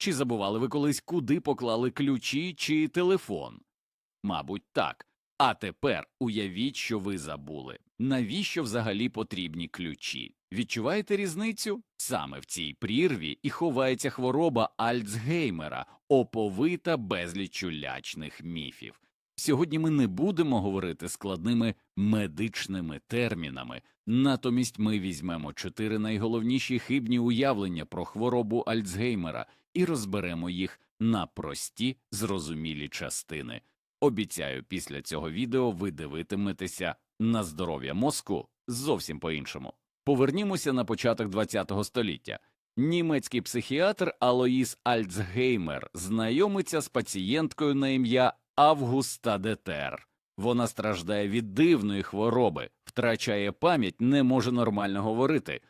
Чи забували ви колись, куди поклали ключі чи телефон? Мабуть, так. А тепер уявіть, що ви забули. Навіщо взагалі потрібні ключі? Відчуваєте різницю? Саме в цій прірві і ховається хвороба Альцгеймера, оповита безліччю лячних міфів. Сьогодні ми не будемо говорити складними медичними термінами, натомість ми візьмемо чотири найголовніші хибні уявлення про хворобу Альцгеймера і розберемо їх на прості зрозумілі частини. Обіцяю, після цього відео ви дивитиметеся на здоров'я мозку зовсім по-іншому. Повернімося на початок ХХ століття. Німецький психіатр Алоїс Альцгеймер знайомиться з пацієнткою на ім'я Августа Детер. Вона страждає від дивної хвороби, втрачає пам'ять, не може нормально говорити,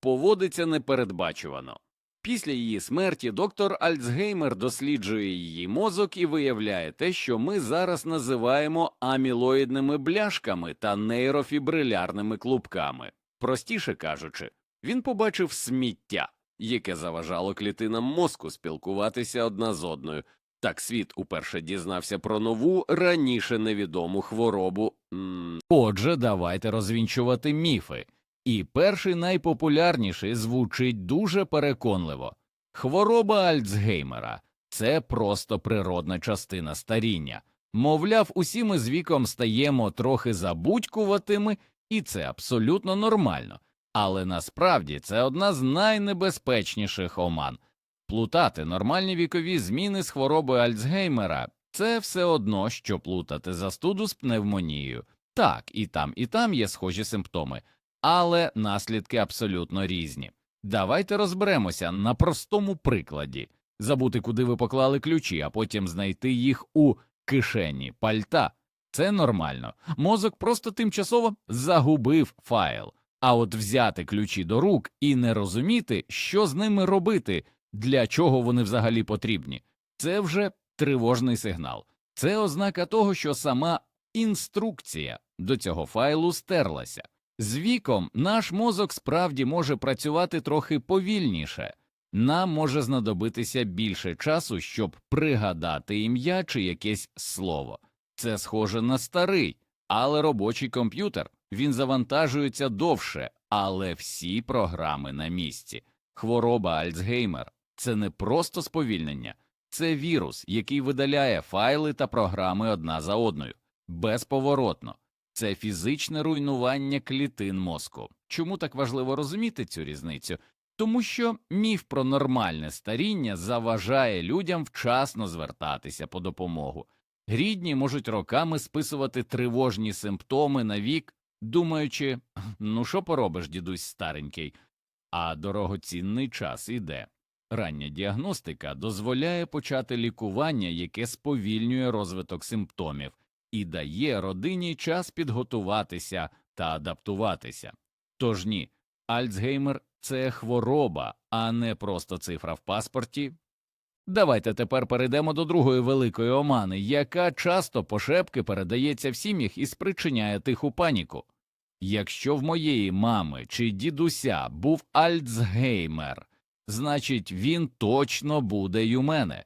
поводиться непередбачувано. Після її смерті доктор Альцгеймер досліджує її мозок і виявляє те, що ми зараз називаємо амілоїдними бляшками та нейрофібрилярними клубками. Простіше кажучи, він побачив сміття, яке заважало клітинам мозку спілкуватися одна з одною. Так світ уперше дізнався про нову раніше невідому хворобу. М, Отже, давайте розвінчувати міфи. І перший найпопулярніший звучить дуже переконливо. Хвороба Альцгеймера це просто природна частина старіння. Мовляв, усі ми з віком стаємо трохи забудькуватими, і це абсолютно нормально. Але насправді це одна з найнебезпечніших оман. Плутати нормальні вікові зміни з хворобою Альцгеймера це все одно, що плутати застуду з пневмонією. Так, і там, і там є схожі симптоми, але наслідки абсолютно різні. Давайте розберемося на простому прикладі забути, куди ви поклали ключі, а потім знайти їх у кишені пальта. Це нормально. Мозок просто тимчасово загубив файл. А от взяти ключі до рук і не розуміти, що з ними робити, для чого вони взагалі потрібні, це вже тривожний сигнал. Це ознака того, що сама інструкція до цього файлу стерлася. З віком наш мозок справді може працювати трохи повільніше, нам може знадобитися більше часу, щоб пригадати ім'я чи якесь слово. Це схоже на старий, але робочий комп'ютер він завантажується довше, але всі програми на місці. Хвороба Альцгеймер це не просто сповільнення, це вірус, який видаляє файли та програми одна за одною, безповоротно. Це фізичне руйнування клітин мозку. Чому так важливо розуміти цю різницю? Тому що міф про нормальне старіння заважає людям вчасно звертатися по допомогу. Рідні можуть роками списувати тривожні симптоми на вік, думаючи, ну що поробиш, дідусь старенький, а дорогоцінний час іде. Рання діагностика дозволяє почати лікування, яке сповільнює розвиток симптомів, і дає родині час підготуватися та адаптуватися. Тож ні, Альцгеймер це хвороба, а не просто цифра в паспорті. Давайте тепер перейдемо до другої великої омани, яка часто пошепки передається в сім'ях і спричиняє тиху паніку. Якщо в моєї мами чи дідуся був Альцгеймер, значить він точно буде й у мене.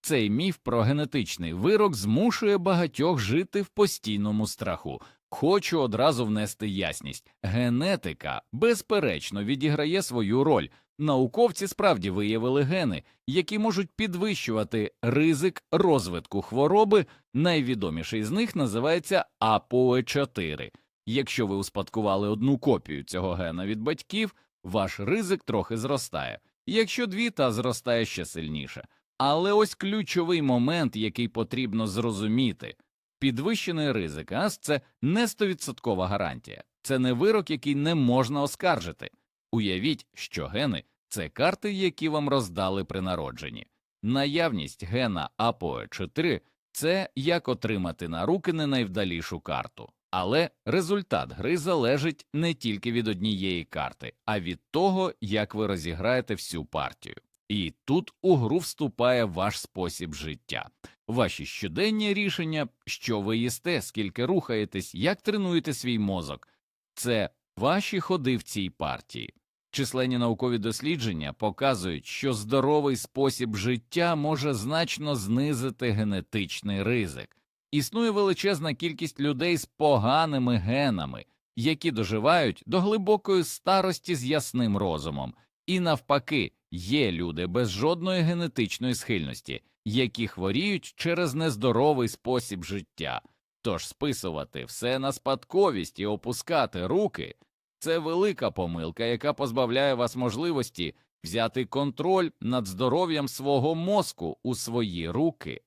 Цей міф про генетичний вирок змушує багатьох жити в постійному страху. Хочу одразу внести ясність генетика безперечно відіграє свою роль. Науковці справді виявили гени, які можуть підвищувати ризик розвитку хвороби. Найвідоміший з них називається АПОЕ4. Якщо ви успадкували одну копію цього гена від батьків, ваш ризик трохи зростає. Якщо дві, та зростає ще сильніше. Але ось ключовий момент, який потрібно зрозуміти. Підвищений ризик АС – це не 100% гарантія, це не вирок, який не можна оскаржити. Уявіть, що гени це карти, які вам роздали при народженні. Наявність гена АПОЕ4 – це як отримати на руки не найвдалішу карту. Але результат гри залежить не тільки від однієї карти, а від того, як ви розіграєте всю партію. І тут у гру вступає ваш спосіб життя, ваші щоденні рішення, що ви їсте, скільки рухаєтесь, як тренуєте свій мозок. Це ваші ходи в цій партії. Численні наукові дослідження показують, що здоровий спосіб життя може значно знизити генетичний ризик. Існує величезна кількість людей з поганими генами, які доживають до глибокої старості з ясним розумом, і навпаки, є люди без жодної генетичної схильності, які хворіють через нездоровий спосіб життя. Тож списувати все на спадковість і опускати руки це велика помилка, яка позбавляє вас можливості взяти контроль над здоров'ям свого мозку у свої руки.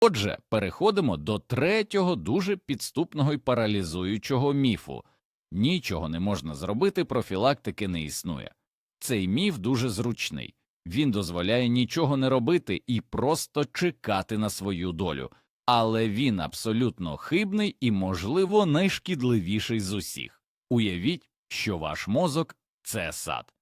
Отже, переходимо до третього дуже підступного і паралізуючого міфу нічого не можна зробити, профілактики не існує. Цей міф дуже зручний він дозволяє нічого не робити і просто чекати на свою долю, але він абсолютно хибний і, можливо, найшкідливіший з усіх. Уявіть, що ваш мозок це сад.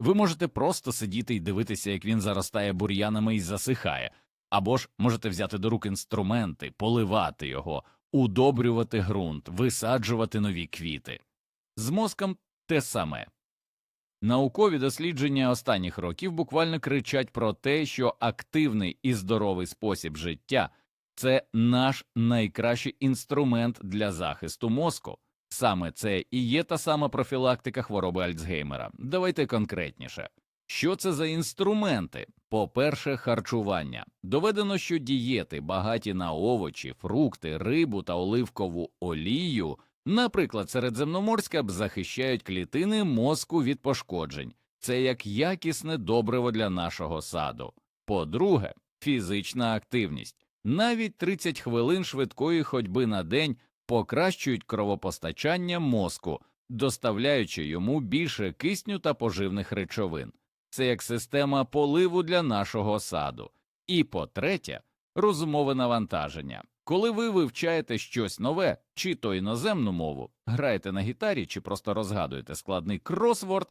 Ви можете просто сидіти і дивитися, як він заростає бур'янами і засихає, або ж можете взяти до рук інструменти, поливати його, удобрювати ґрунт, висаджувати нові квіти. З мозком те саме. Наукові дослідження останніх років буквально кричать про те, що активний і здоровий спосіб життя це наш найкращий інструмент для захисту мозку. Саме це і є та сама профілактика хвороби Альцгеймера. Давайте конкретніше. Що це за інструменти? По-перше, харчування. Доведено, що дієти, багаті на овочі, фрукти, рибу та оливкову олію, наприклад, середземноморська, б захищають клітини мозку від пошкоджень. Це як якісне добриво для нашого саду. По-друге, фізична активність. Навіть 30 хвилин швидкої ходьби на день покращують кровопостачання мозку, доставляючи йому більше кисню та поживних речовин. Це як система поливу для нашого саду. І по третє, розумове навантаження. Коли ви вивчаєте щось нове, чи то іноземну мову, граєте на гітарі, чи просто розгадуєте складний кросворд,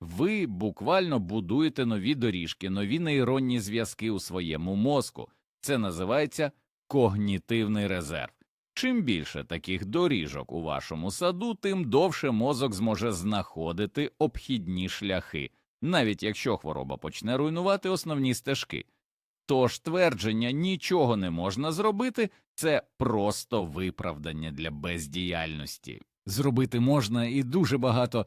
ви буквально будуєте нові доріжки, нові нейронні зв'язки у своєму мозку. Це називається когнітивний резерв. Чим більше таких доріжок у вашому саду, тим довше мозок зможе знаходити обхідні шляхи, навіть якщо хвороба почне руйнувати основні стежки. Тож твердження нічого не можна зробити це просто виправдання для бездіяльності. Зробити можна і дуже багато.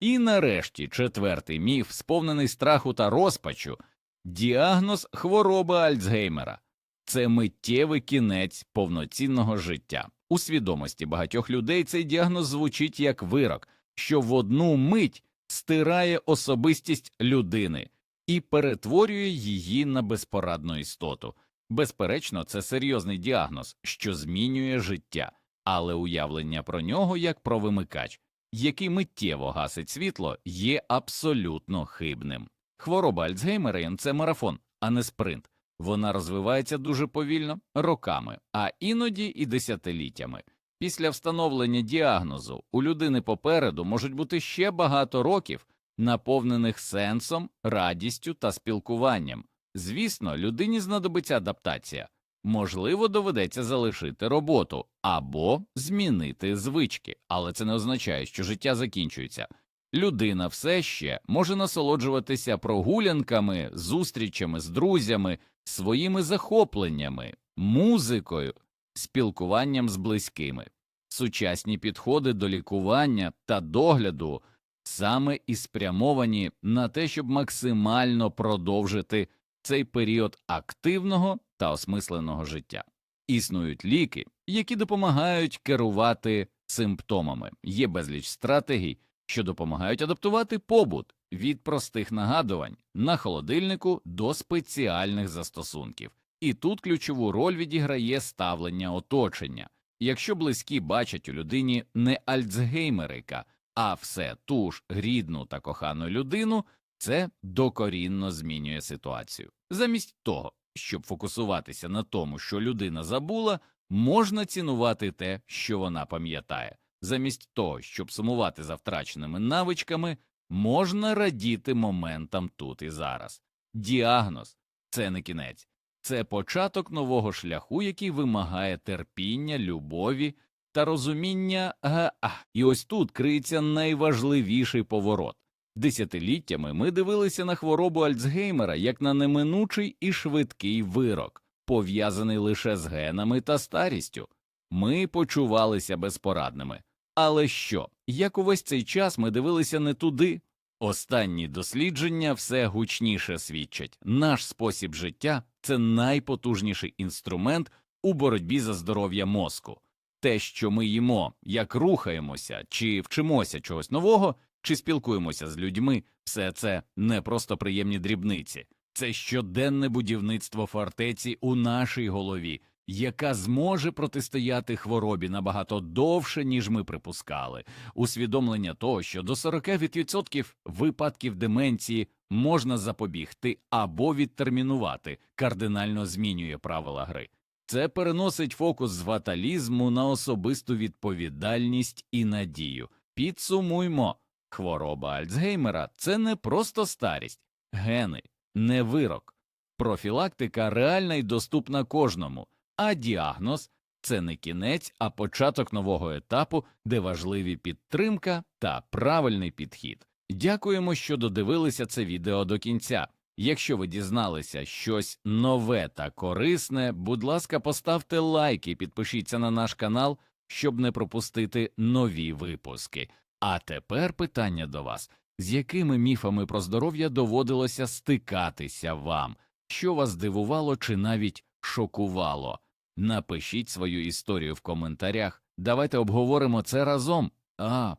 І нарешті четвертий міф, сповнений страху та розпачу діагноз хвороби Альцгеймера це миттєвий кінець повноцінного життя. У свідомості багатьох людей цей діагноз звучить як вирок, що в одну мить стирає особистість людини і перетворює її на безпорадну істоту. Безперечно, це серйозний діагноз, що змінює життя, але уявлення про нього як про вимикач, який миттєво гасить світло, є абсолютно хибним. Хвороба Альцгеймера – це марафон, а не спринт. Вона розвивається дуже повільно роками, а іноді і десятиліттями. Після встановлення діагнозу у людини попереду можуть бути ще багато років, наповнених сенсом, радістю та спілкуванням. Звісно, людині знадобиться адаптація, можливо, доведеться залишити роботу або змінити звички, але це не означає, що життя закінчується. Людина все ще може насолоджуватися прогулянками, зустрічами з друзями, своїми захопленнями, музикою, спілкуванням з близькими. Сучасні підходи до лікування та догляду саме і спрямовані на те, щоб максимально продовжити цей період активного та осмисленого життя. Існують ліки, які допомагають керувати симптомами, є безліч стратегій, що допомагають адаптувати побут від простих нагадувань на холодильнику до спеціальних застосунків. І тут ключову роль відіграє ставлення оточення. Якщо близькі бачать у людині не альцгеймерика, а все ту ж рідну та кохану людину, це докорінно змінює ситуацію. Замість того, щоб фокусуватися на тому, що людина забула, можна цінувати те, що вона пам'ятає. Замість того, щоб сумувати за втраченими навичками, можна радіти моментам тут і зараз. Діагноз це не кінець, це початок нового шляху, який вимагає терпіння, любові та розуміння. А, а. І ось тут криється найважливіший поворот. Десятиліттями ми дивилися на хворобу Альцгеймера як на неминучий і швидкий вирок, пов'язаний лише з генами та старістю. Ми почувалися безпорадними. Але що, як увесь цей час ми дивилися не туди? Останні дослідження все гучніше свідчать. Наш спосіб життя це найпотужніший інструмент у боротьбі за здоров'я мозку. Те, що ми їмо, як рухаємося, чи вчимося чогось нового, чи спілкуємося з людьми, все це не просто приємні дрібниці, це щоденне будівництво фортеці у нашій голові, яка зможе протистояти хворобі набагато довше, ніж ми припускали. Усвідомлення того, що до 40% випадків деменції можна запобігти або відтермінувати, кардинально змінює правила гри. Це переносить фокус з фаталізму на особисту відповідальність і надію. Підсумуймо, хвороба Альцгеймера це не просто старість, гени, не вирок. Профілактика реальна і доступна кожному, а діагноз це не кінець, а початок нового етапу, де важливі підтримка та правильний підхід. Дякуємо, що додивилися це відео до кінця. Якщо ви дізналися щось нове та корисне, будь ласка, поставте лайк і підпишіться на наш канал, щоб не пропустити нові випуски. А тепер питання до вас: з якими міфами про здоров'я доводилося стикатися вам? Що вас дивувало чи навіть шокувало? Напишіть свою історію в коментарях. Давайте обговоримо це разом. А